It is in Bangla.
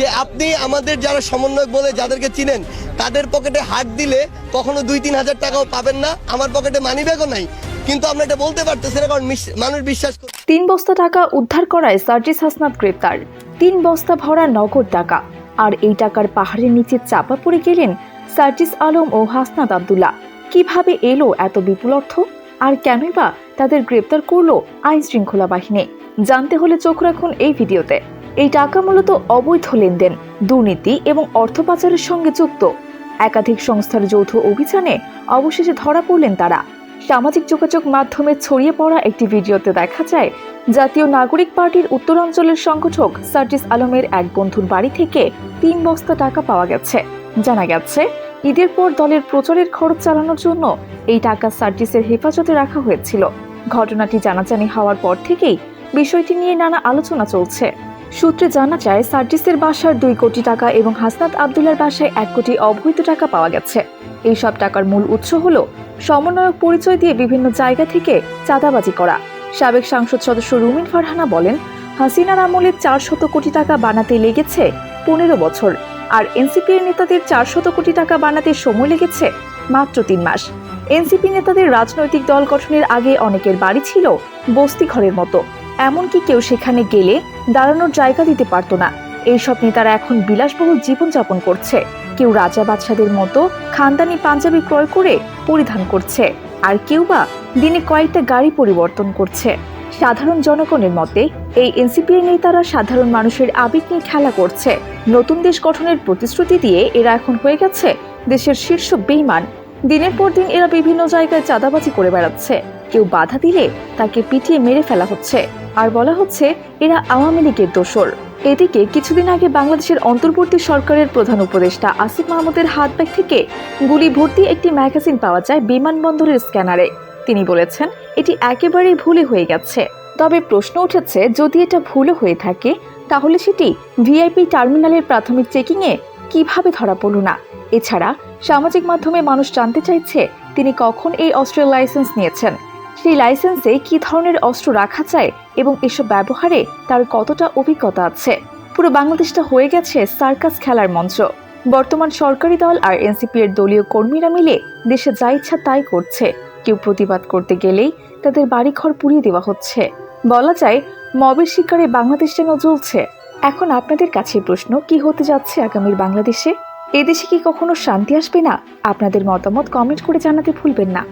যে আপনি আমাদের যারা সমন্বয়ক বলে যাদেরকে চিনেন, তাদের পকেটে হাত দিলে কখনো দুই তিন হাজার টাকাও পাবেন না, আমার পকেটে মানি ব্যাগও নাই। কিন্তু আমরা এটা বলতে পারতেছি না, কারণ মানুষ বিশ্বাস তিন বস্তা টাকা উদ্ধার করায় সার্জিস হাসনাত গ্রেপ্তার। তিন বস্তা ভরা নগদ টাকা। আর এই টাকার পাহাড়ের নিচে চাপা পড়ে গেলেন সার্জিস আলম ও হাসনাত আবদুল্লাহ। কীভাবে এলো এত বিপুল অর্থ? আর কেনই বা তাদের গ্রেপ্তার করল আইন শৃঙ্খলা বাহিনী? জানতে হলে চোখ রাখুন এই ভিডিওতে। এই টাকা মূলত অবৈধ লেনদেন, দুর্নীতি এবং অর্থ পাচারের সঙ্গে যুক্ত। একাধিক সংস্থার যৌথ অভিযানে অবশেষে ধরা পড়লেন তারা। সামাজিক যোগাযোগ মাধ্যমে ছড়িয়ে পড়া একটি ভিডিওতে দেখা যায়, জাতীয় নাগরিক পার্টির উত্তরাঞ্চলের সংগঠক সার্জিস আলমের এক বন্ধুর বাড়ি থেকে তিন বস্তা টাকা পাওয়া গেছে। জানা গেছে, ঈদের পর দলের প্রচারের খরচ চালানোর জন্য এই টাকা সার্জিসের হেফাজতে রাখা হয়েছিল। ঘটনাটি জানাজানি হওয়ার পর থেকেই বিষয়টি নিয়ে নানা আলোচনা চলছে। সূত্রে জানা যায়, সার্জিসের বাসার দুই কোটি টাকা এবং হাসনাত আবদুল্লার বাসায় এক কোটি অবৈধ টাকা পাওয়া গেছে। এই সব টাকার মূল উৎস হল সমন্বয়ক পরিচয় দিয়ে বিভিন্ন জায়গা থেকে চাঁদাবাজি করা। সাবেক সাংসদ সদস্য রুমিন ফারহানা বলেন, হাসিনার আমলে চারশত কোটি টাকা বানাতে লেগেছে পনেরো বছর। আর এনসিপির নেতাদের চারশত কোটি টাকা বানাতে সময় লেগেছে মাত্র তিন মাস। এনসিপি নেতাদের রাজনৈতিক দল গঠনের আগে অনেকের বাড়ি ছিল বস্তি ঘরের মতো। এমনকি কেউ সেখানে গেলে দাঁড়ানোর জায়গা দিতে পারতো না। এইসব নেতারা এখন বিলাসবহুল জীবনযাপন করছে। কেউ রাজা বাদশাদের মতো খানদানি পাঞ্জাবি ক্রয় করে পরিধান করছে, আর কেউ বা দিনে কয়েকটা গাড়ি পরিবর্তন করছে। সাধারণ জনগণের মতে, এই এনসিপির নেতারা সাধারণ মানুষের আবেগ নিয়ে খেলা করছে। নতুন দেশ গঠনের প্রতিশ্রুতি দিয়ে এরা এখন হয়ে গেছে দেশের শীর্ষ বেইমান। দিনের পর দিন এরা বিভিন্ন জায়গায় চাঁদাবাজি করে বেড়াচ্ছে। কেউ বাধা দিলে তাকে পিটিয়ে মেরে ফেলা হচ্ছে। আর বলা হচ্ছে, এরা আওয়ামী লীগের দোসর এদিকে কিছুদিন আগে বাংলাদেশের অন্তর্বর্তী সরকারের প্রধান উপদেষ্টা আসিফ মাহমুদের হাত ব্যাগ থেকে গুলি ভর্তি একটি ম্যাগাজিন পাওয়া যায় বিমানবন্দরের স্ক্যানারে। তিনি বলেছেন, এটি একেবারেই ভুলে হয়ে গেছে। তবে প্রশ্ন উঠেছে, যদি এটা ভুলও হয়ে থাকে, তাহলে সেটি ভিআইপি টার্মিনালের প্রাথমিক চেকিংয়ে কীভাবে ধরা পড়ল না? এছাড়া সামাজিক মাধ্যমে মানুষ জানতে চাইছে, তিনি কখন এই অস্ত্রের লাইসেন্স নিয়েছেন। সেই লাইসেন্সে কি ধরনের অস্ত্র রাখা যায় এবং এসব ব্যবহারে তার কতটা অভিজ্ঞতা আছে? পুরো বাংলাদেশটা হয়ে গেছে সার্কাস খেলার মঞ্চ। বর্তমান সরকারি দল আর এনসিপি এর দলীয় কর্মীরা মিলে দেশে যা ইচ্ছা তাই করছে। কেউ প্রতিবাদ করতে গেলেই তাদের বাড়িঘর পুড়িয়ে দেওয়া হচ্ছে। বলা যায়, মবের শিকারে বাংলাদেশ যেন জ্বলছে। এখন আপনাদের কাছে প্রশ্ন, কি হতে যাচ্ছে আগামীর বাংলাদেশে? এদেশে কি কখনো শান্তি আসবে না? আপনাদের মতামত কমেন্ট করে জানাতে ভুলবেন না।